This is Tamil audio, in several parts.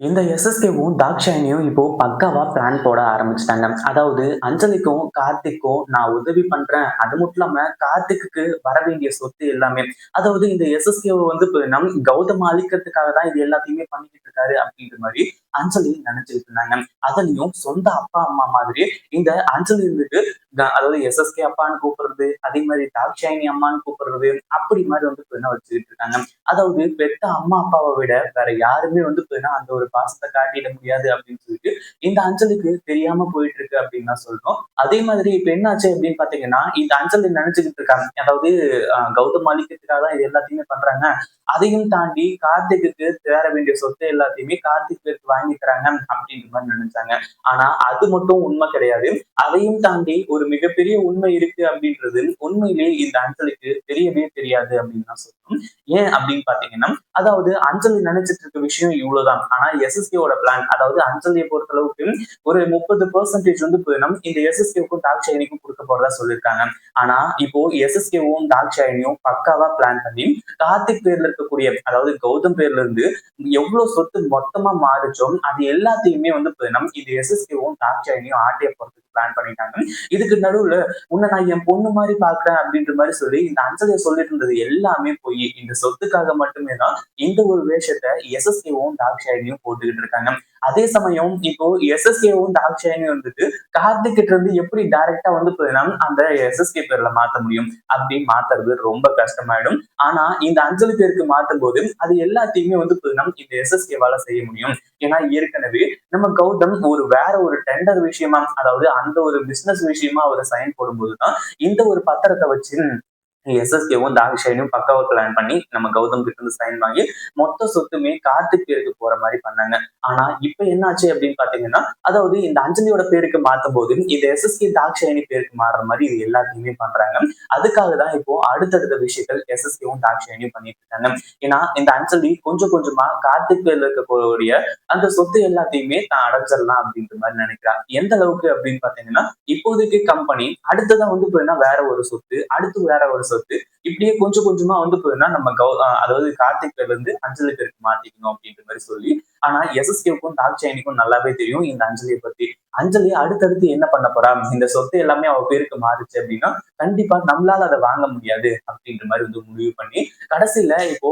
இந்த எஸ்எஸ்கேவும் தாக்ஷாயினியும் இப்போ பக்காவா பிளான் போட ஆரம்பிச்சிட்டாங்க. அதாவது அஞ்சலிக்கும் கார்த்திக்கும் நான் உதவி பண்றேன். அது மட்டும் இல்லாம கார்த்திக்கு வர வேண்டிய சொத்து எல்லாமே. அதாவது இந்த எஸ்எஸ்கே வந்து நம் கௌதம் அழிக்கிறதுக்காக தான் இது எல்லாத்தையுமே பண்ணிக்கிட்டு இருக்காரு அப்படின்ற மாதிரி அஞ்சலி நினைச்சிட்டு இருந்தாங்க அதுலயும் சொந்த அப்பா அம்மா மாதிரி இந்த அஞ்சலி இருந்துட்டு அதாவது எஸ்எஸ்கே அப்பான்னு கூப்பிடுறது அதே மாதிரி தாக்ஷாயினி அம்மான்னு கூப்பிடுறது அப்படி மாதிரி வந்து என்ன வச்சுக்கிட்டு இருக்காங்க. அதாவது பெத்த அம்மா அப்பாவை விட வேற யாருமே வந்து அந்த ஒரு பாசத்தை காட்டிட முடியாது அப்படின்னு சொல்லிட்டு இந்த அஞ்சலுக்கு தெரியாம போயிட்டு இருக்கு அப்படின்னு தான் சொல்றோம். அதே மாதிரி இப்ப என்னாச்சு அப்படின்னு பாத்தீங்கன்னா இந்த அஞ்சலி நினைச்சுக்கிட்டு இருக்காங்க? அதாவது கௌதம் அளிக்கிறதுக்காக தான் இது எல்லாத்தையுமே பண்றாங்க. அதையும் தாண்டி கார்த்திக்கு தேர வேண்டிய சொத்து எல்லாத்தையுமே கார்த்திக் பேருக்கு வாங்கி தராங்க அப்படின்ற மாதிரி நினைச்சாங்க. ஆனா அது மட்டும் உண்மை கிடையாது. அதையும் தாண்டி ஒரு மிகப்பெரிய உண்மை இருக்கு அப்படின்றது உண்மையிலேயே இந்த அஞ்சலுக்கு தெரியவே தெரியாது அப்படின்னு தான் சொல்லணும் ஏன் அப்படின்னு பாத்தீங்கன்னா அதாவது அஞ்சலி நினைச்சிட்டு இருக்க விஷயம் இவ்வளவுதான். ஆனா எஸ்எஸ்கேவோட பிளான் அதாவது அஞ்சலியை பொறுத்த அளவுக்கு ஒரு முப்பது பெர்சன்டேஜ் வந்து போயிடும் இந்த எஸ்எஸ்கேவுக்கும் தாக்ஷாயினிக்கும் கொடுக்க போறதா சொல்லியிருக்காங்க. ஆனா இப்போ எஸ்எஸ்கேவும் தாக்ஷாயினியும் பக்காவா பிளான் பண்ணி கார்த்திக் பேர்ல இருக்கக்கூடிய அதாவது கௌதம் பேர்ல இருந்து எவ்வளவு சொத்து மொத்தமா மாறுச்சோ அது எல்லாத்தையுமே வந்து போயிடும் இந்த எஸ்எஸ்கேவும் தாக்ஷாயினியும் ஆட்டைய போறதுக்கு பிளான் பண்ணிட்டாங்க. இதுக்கு நடுவுல உன்னை நான் என் பொண்ணு மாதிரி பாக்குறேன் அப்படின்ற மாதிரி சொல்லி இந்த அஞ்சலிய சொல்லிட்டு இருந்தது எல்லாமே போய் இந்த சொத்துக்காக மட்டுமே தான் இந்த ஒரு வேஷத்தை எஸ்எஸ்கேவும் தாக்ஷாயினியும் போட்டுக்கிட்டு இருக்காங்க. அதே சமயம் இப்போ எஸ்எஸ்கேவும் தாக்ஷாயும் வந்துட்டு கார்த்திக் கிட்ட இருந்து எப்படி டைரக்டா வந்து அந்த எஸ்எஸ்கே பேர்ல மாத்த முடியும். அப்படி மாத்துறது ரொம்ப கஷ்டமாயிடும். ஆனா இந்த அஞ்சலி பேருக்கு மாத்தும் போது அது எல்லாத்தையுமே வந்து இந்த எஸ்எஸ்கேவால செய்ய முடியும். ஏன்னா ஏற்கனவே நம்ம கௌதம் ஒரு வேற ஒரு டெண்டர் விஷயமா அதாவது அந்த ஒரு பிசினஸ் விஷயமா அவர் சைன் போடும்போதுதான் இந்த ஒரு பத்திரத்தை வச்சு எஸ்எஸ்கேவும் தாகிஷாயினும் பக்காவா பிளான் பண்ணி நம்ம கௌதம் கிட்ட இருந்து சைன் வாங்கி மொத்த சொத்துமே கார்த்திக் பேருக்கு போற மாதிரி பண்ணாங்க. ஆனா இப்ப என்னாச்சு அப்படின்னு பாத்தீங்கன்னா அதாவது இந்த அஞ்சலியோட பேருக்கு மாத்தும் போது இந்த எஸ்எஸ்கே தாக்ஷாயினி பேருக்கு மாறுற மாதிரி இது எல்லாத்தையுமே பண்றாங்க. அதுக்காக தான் இப்போ அடுத்தடுத்த விஷயங்கள் எஸ்எஸ்கேவும் தாக்ஷாயினியும் பண்ணிட்டு இருக்காங்க. ஏன்னா இந்த அஞ்சலி கொஞ்சம் கொஞ்சமா கார்த்திக் பேர்ல இருக்கக்கூடிய அந்த சொத்து எல்லாத்தையுமே தான் அடைச்சிடலாம் அப்படின்ற மாதிரி நினைக்கிறான் எந்த அளவுக்கு அப்படின்னு பாத்தீங்கன்னா இப்போதைக்கு கம்பெனி அடுத்ததான் வந்து போயின்னா வேற ஒரு சொத்து அடுத்து வேற ஒரு சொத்து இப்படியே கொஞ்சம் கொஞ்சமா வந்து போதுன்னா நம்ம கௌ அதாவது கார்த்திக்ல இருந்து அஞ்சலி பேருக்கு மாத்திக்கணும் அப்படின்ற மாதிரி சொல்லி ஆனா எஸ்எஸ்கேவுக்கும் சைனிக்கும் நல்லாவே தெரியும். இந்த அஞ்சலியை பத்தி அஞ்சலி அடுத்தடுத்து என்ன பண்ண போறா? இந்த சொத்து எல்லாமே அவ பேருக்கு மாறுச்சு அப்படின்னா கண்டிப்பா நம்மளால அதை வாங்க முடியாது அப்படின்ற மாதிரி வந்து முடிவு பண்ணி கடைசியில இப்போ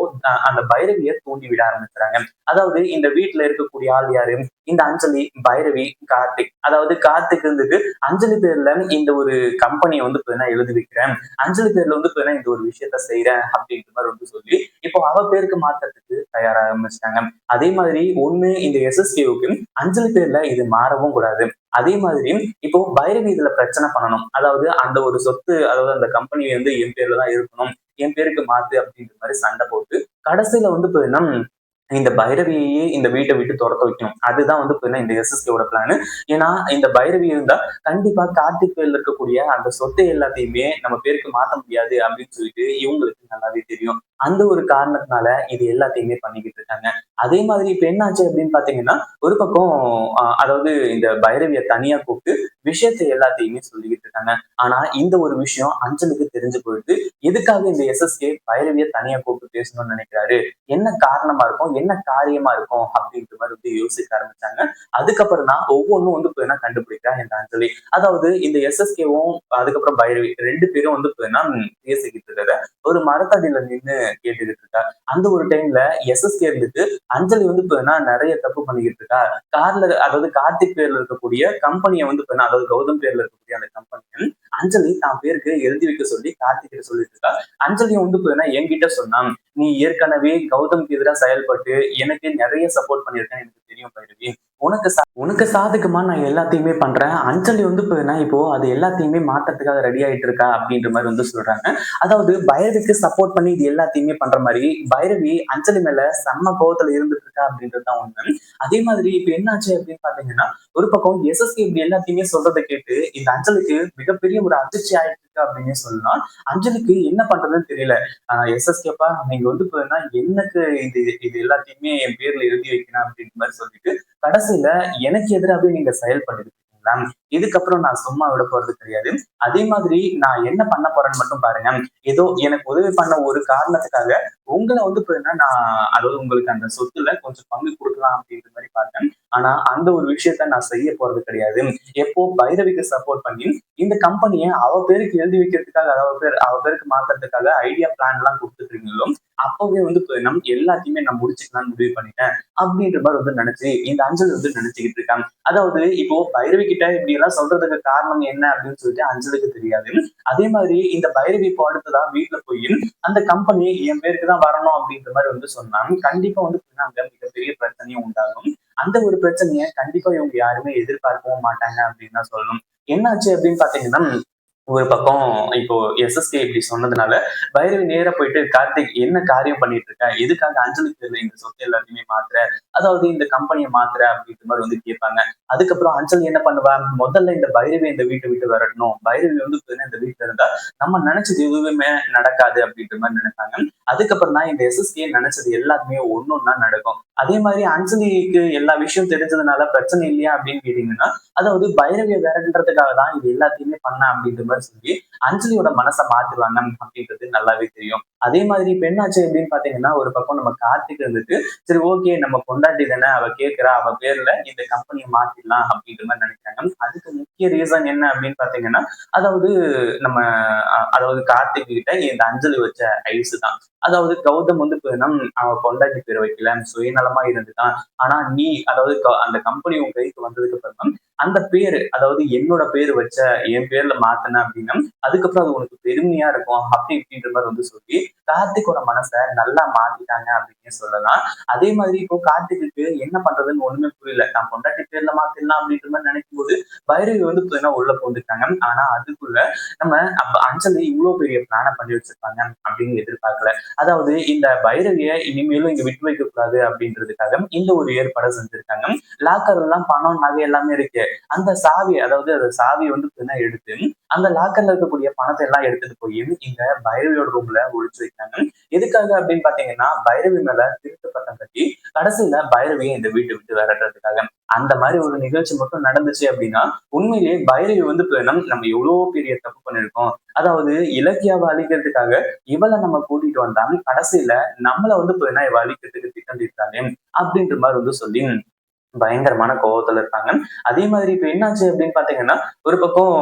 அந்த பைரவியை தூண்டி விட ஆரம்பிச்சுறாங்க அதாவது இந்த வீட்டுல இருக்கக்கூடிய ஆள் யாரு? இந்த அஞ்சலி பைரவி கார்த்திக். அதாவது கார்த்திக் இருந்துட்டு அஞ்சலி பேர்ல இந்த ஒரு கம்பெனியை வந்து இப்ப நான் எழுதி வைக்கிறேன். அஞ்சலி பேர்ல வந்து நான் இந்த ஒரு விஷயத்த செய்யறேன் அப்படின்ற மாதிரி வந்து சொல்லி இப்போ அவ பேருக்கு மாத்துறதுக்கு தயாராக ஆரம்பிச்சிட்டாங்க. அதே மாதிரி ஒண்ணு இந்த எஸ்எஸ்கேவுக்கு அஞ்சலி பேர்ல இது மாறவும் கூடாது. அதே மாதிரி இப்போ பைரவி இதுல பிரச்சனை பண்ணணும். அதாவது அந்த ஒரு சொத்து அதாவது அந்த கம்பெனி வந்து என் பேர்ல தான் இருக்கணும். என் பேருக்கு மாத்து அப்படின்ற மாதிரி சண்டை போட்டு கடைசியில வந்து இப்போ இந்த பைரவியையே இந்த வீட்டை விட்டு துரத்த வைக்கணும். அதுதான் வந்து இப்போ இந்த எஸ்எஸ்கேவோட பிளான் ஏன்னா இந்த பைரவி இருந்தா கண்டிப்பா கார்த்திக் பேர்ல இருக்கக்கூடிய அந்த சொத்தை எல்லாத்தையுமே நம்ம பேருக்கு மாத்த முடியாது அப்படின்னு சொல்லிட்டு இவங்களுக்கு நல்லாவே தெரியும். அந்த ஒரு காரணத்தினால இது எல்லாத்தையுமே பண்ணிக்கிட்டு இருக்காங்க. அதே மாதிரி இப்ப என்னாச்சு அப்படின்னு பாத்தீங்கன்னா ஒரு பக்கம் ஆஹ், அதாவது இந்த பைரவிய தனியா கூப்பிட்டு விஷயத்தை எல்லாத்தையுமே சொல்லிக்கிட்டு இருக்காங்க. ஆனா இந்த ஒரு விஷயம் அஞ்சலுக்கு தெரிஞ்சு போயிடுது. எதுக்காக இந்த எஸ்எஸ்கே பைரவிய தனியா கூப்பிட்டு பேசணும்னு நினைக்கிறாரு? என்ன காரணமா இருக்கும்? என்ன காரியமா இருக்கும்? அப்படின்ற மாதிரி வந்து யோசிக்க ஆரம்பிச்சாங்க. அதுக்கப்புறம் தான் ஒவ்வொன்றும் வந்து இப்போ என்ன கண்டுபிடிக்கிறாங்க இந்த அஞ்சலி. அதாவது இந்த எஸ்எஸ்கேவும் அதுக்கப்புறம் பைரவி ரெண்டு பேரும் வந்து இப்போ என்ன பேசிக்கிட்டு இருக்காரு ஒரு மரத்தடியில நின்று கேட்டுக்கிட்டு இருக்கா அந்த ஒரு டைம்ல எஸ்எஸ் இருந்துட்டு அஞ்சலி வந்து இப்போ நிறைய தப்பு பண்ணிக்கிட்டு இருக்கா கார்ல அதாவது கார்த்திக் பேர்ல இருக்கக்கூடிய கம்பெனியை வந்து இப்போ என்ன அதாவது கௌதம் பேர்ல இருக்கக்கூடிய அந்த கம்பெனியை அஞ்சலி தான் பேருக்கு எழுதி வைக்க சொல்லி கார்த்திக் சொல்லிட்டு இருக்கா அஞ்சலியும் வந்து இப்போ என்கிட்ட சொன்னான் நீ ஏற்கனவே கௌதம்க்கு எதிராக செயல்பட்டு எனக்கு நிறைய சப்போர்ட் பண்ணியிருக்கேன் எனக்கு தெரியும் பைரவி. உனக்கு உனக்கு சாதகமா நான் எல்லாத்தையுமே பண்றேன். அஞ்சலி வந்து இப்போ இப்போ அது எல்லாத்தையுமே மாற்றத்துக்காக ரெடி ஆயிட்டு இருக்கா அப்படின்ற மாதிரி வந்து சொல்றாங்க. அதாவது பைரவிக்கு சப்போர்ட் பண்ணி இது எல்லாத்தையுமே பண்ற மாதிரி பைரவி அஞ்சலி மேல செம்ம கோவத்துல இருந்துட்டு இருக்கா அப்படின்றது தான் ஒண்ணு அதே மாதிரி இப்ப என்னாச்சு அப்படின்னு பாத்தீங்கன்னா ஒரு பக்கம் எஸ்எஸ்கே இப்படி எல்லாத்தையுமே சொல்றதை கேட்டு இந்த அஞ்சலிக்கு மிகப்பெரிய ஒரு அதிர்ச்சி ஆயிட்டு இருக்கு அப்படின்னே சொல்லலாம். அஞ்சலிக்கு என்ன பண்றதுன்னு தெரியல. எஸ்எஸ்கேப்பா நீங்க வந்து இப்போ எனக்கு இது இது எல்லாத்தையுமே என் பேர்ல எழுதி வைக்கணும் அப்படின்ற மாதிரி சொல்லிட்டு கடைசியில எனக்கு எதிராகவே நீங்க செயல்பட்டு இதுக்கப்புறம் நான் சும்மா விட போறது கிடையாது. அதே மாதிரி நான் என்ன பண்ண போறேன்னு மட்டும் பாருங்க. ஏதோ எனக்கு உதவி பண்ண ஒரு காரணத்துக்காக உங்களை வந்து நான் அதாவது உங்களுக்கு அந்த சொத்துல கொஞ்சம் பங்கு கொடுக்கலாம் அப்படின்ற மாதிரி பார்த்தேன். ஆனா அந்த ஒரு விஷயத்த நான் செய்ய போறது கிடையாது. எப்போ பைரவிக்கு சப்போர்ட் பண்ணி இந்த கம்பெனியை அவ பேருக்கு எழுதி வைக்கிறதுக்காக அவ பேர் அவ பேருக்கு மாத்துறதுக்காக ஐடியா பிளான் எல்லாம் கொடுத்துருக்கீங்களோ அப்பவே வந்து நம்ம எல்லாத்தையுமே நான் முடிச்சுக்கலாம்னு முடிவு பண்ணிட்டேன். அப்படின்ற மாதிரி வந்து நினைச்சு இந்த அஞ்சல் வந்து நினைச்சுக்கிட்டு இருக்காங்க. அதாவது இப்போ பைரவி கிட்ட இப்படி எல்லாம் சொல்றதுக்கு காரணம் என்ன அப்படின்னு சொல்லிட்டு அஞ்சலுக்கு தெரியாது. அதே மாதிரி இந்த பைரவி இப்போ அடுத்ததான் வீட்டுல போய் அந்த கம்பெனி என் பேருக்கு தான் வரணும் அப்படின்ற மாதிரி வந்து சொன்னாங்க. கண்டிப்பா வந்து அங்க மிகப்பெரிய பிரச்சனையும் உண்டாகும். அந்த ஒரு பிரச்சனையை கண்டிப்பா இவங்க யாருமே எதிர்பார்க்கவும் மாட்டாங்க அப்படின்னு தான் சொல்லணும். என்னாச்சு அப்படின்னு பாத்தீங்கன்னா ஒரு பக்கம் இப்போ எஸ்எஸ்கே இப்படி சொன்னதுனால பைரவி நேரா போயிட்டு கார்த்திக் என்ன காரியம் பண்ணிட்டு இருக்க எதுக்காக அஞ்சலி தெரியல இந்த சொத்து எல்லாத்தையுமே மாத்துற? அதாவது இந்த கம்பெனியை மாத்துற அப்படின்ற மாதிரி வந்து கேட்பாங்க. அதுக்கப்புறம் அஞ்சலி என்ன பண்ணுவா? முதல்ல இந்த பைரவி இந்த வீட்டை விட்டு வரணும் பைரவி வந்து இந்த வீட்டுல இருந்தா நம்ம நினைச்சது எதுவுமே நடக்காது அப்படின்ற மாதிரி நினைப்பாங்க. அதுக்கப்புறம் தான் இந்த எஸ்எஸ்கே நினைச்சது எல்லாத்துமே ஒன்னொன்னா நடக்கும். அதே மாதிரி அஞ்சலிக்கு எல்லா விஷயம் தெரிஞ்சதுனால பிரச்சனை இல்லையா அப்படின்னு கேட்டீங்கன்னா அதாவது பைரவிய விரட்டுறதுக்காக தான் இது எல்லாத்தையுமே பண்ண அப்படின்ற மாதிரி சொல்லி அஞ்சலியோட மனசை மாத்திருவாங்க அப்படின்றது நல்லாவே தெரியும். அதே மாதிரி பெண்ணாச்சு அப்படின்னு பாத்தீங்கன்னா ஒரு பக்கம் நம்ம கார்த்திக் இருந்துட்டு சரி ஓகே நம்ம கொண்டாட்டி தானே அவ கேட்கிறா அவ பேர்ல இந்த கம்பெனியை மாத்திடலாம் அப்படின்ற மாதிரி நினைக்கிறாங்க. அதுக்கு முக்கிய ரீசன் என்ன அப்படின்னு பாத்தீங்கன்னா அதாவது நம்ம அதாவது கார்த்திக் கிட்ட இந்த அஞ்சலி வச்ச ஐஸ் தான். அதாவது கௌதம் வந்து அவ கொண்டாட்டி பேர் வைக்கல சுயநலமா இருந்துதான் ஆனா நீ அதாவது அந்த கம்பெனி உங்க கைக்கு வந்ததுக்கு அப்புறம் அந்த பேரு அதாவது என்னோட பேர் வச்ச என் பேர்ல மாத்தின அப்படின்னா அதுக்கப்புறம் அது உனக்கு பெருமையா இருக்கும் அப்படி இப்படின்ற மாதிரி வந்து சொல்லி கார்த்திகோட மனசை நல்லா மாத்திட்டாங்க அப்படின்னு சொல்லலாம். அதே மாதிரி இப்போ கார்த்திக்கு என்ன பண்றதுன்னு ஒண்ணுமே புரியல. நான் பொண்டாட்டி பேர்ல மாத்திடலாம் அப்படின்ற மாதிரி நினைக்கும் போது பைரவி வந்து உள்ள போந்துட்டாங்க ஆனா அதுக்குள்ள நம்ம அஞ்சலி இவ்வளவு பெரிய பிளான பண்ணி வச்சிருப்பாங்க அப்படின்னு எதிர்பார்க்கல. அதாவது இந்த பைரவிய இனிமேலும் இங்க விட்டு வைக்க கூடாது அப்படின்றதுக்காக இந்த ஒரு ஏற்பாடு செஞ்சிருக்காங்க. லாக்கர் எல்லாம் பணம் நகை எல்லாமே இருக்கு. அந்த சாவி அதாவது அந்த சாவி வந்து எடுத்து அந்த லாக்கர்ல இருக்கக்கூடிய பணத்தை எல்லாம் எடுத்துட்டு போய் இந்த பைரவியோட ரூம்ல ஒழிச்சு பண்ணிட்டாங்க எதுக்காக அப்படின்னு பாத்தீங்கன்னா பைரவி மேல திருட்டு பட்டம் கட்டி கடைசியில பைரவியை இந்த வீட்டை விட்டு விரட்டுறதுக்காக. அந்த மாதிரி ஒரு நிகழ்ச்சி மட்டும் நடந்துச்சு அப்படின்னா உண்மையிலேயே பைரவி வந்து நம்ம எவ்வளவு பெரிய தப்பு பண்ணிருக்கோம். அதாவது இலக்கியாவை அழிக்கிறதுக்காக இவளை நம்ம கூட்டிட்டு வந்தாங்க கடைசியில நம்மள வந்து இவ அழிக்கிறதுக்கு திட்டம் அப்படின்ற மாதிரி வந்து சொல்லி பயங்கரமான கோபத்துல இருப்பாங்க அதே மாதிரி இப்ப என்னாச்சு அப்படின்னு பாத்தீங்கன்னா ஒரு பக்கம்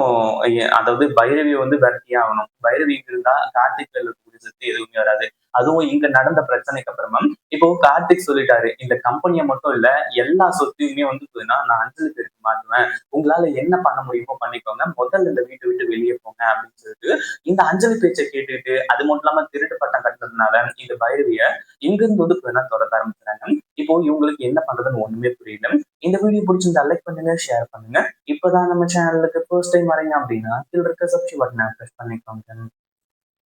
அதாவது பைரவியை வந்து விரட்டியே ஆகணும். பைரவி இருந்தா கார்த்திக் செத்து எதுவுமே வராது. அதுவும் இங்க நடந்த பிரச்சனைக்கு அப்புறமா இப்போ கார்த்திக் சொல்லிட்டாரு இந்த கம்பெனியை மட்டும் இல்ல எல்லா சொத்தையுமே வந்து நான் அஞ்சலி பேருக்கு மாட்டுவேன் உங்களால என்ன பண்ண முடியுமோ பண்ணிக்கோங்க. முதல்ல இந்த வீட்டை விட்டு வெளியே போங்க அப்படின்னு சொல்லிட்டு இந்த அஞ்சலி பேச்சை கேட்டுட்டு அது மட்டும் இல்லாம திருட்டு பட்டம் கட்டுறதுனால இந்த பைரவிய இங்கிருந்து வந்து தொடர ஆரம்பிக்கிறாங்க. இப்போ இவங்களுக்கு என்ன பண்றதுன்னு ஒண்ணுமே புரியல. இந்த வீடியோ பிடிச்சிருந்தா லைக் பண்ணுங்க ஷேர் பண்ணுங்க. இப்பதான் நம்ம சேனலுக்கு ஃபர்ஸ்ட் டைம் வரீங்க அப்படின்னா கீழ இருக்க சப்ஸ்கிரைப் பட்டனை ப்ரெஸ் பண்ணிக்கோங்க.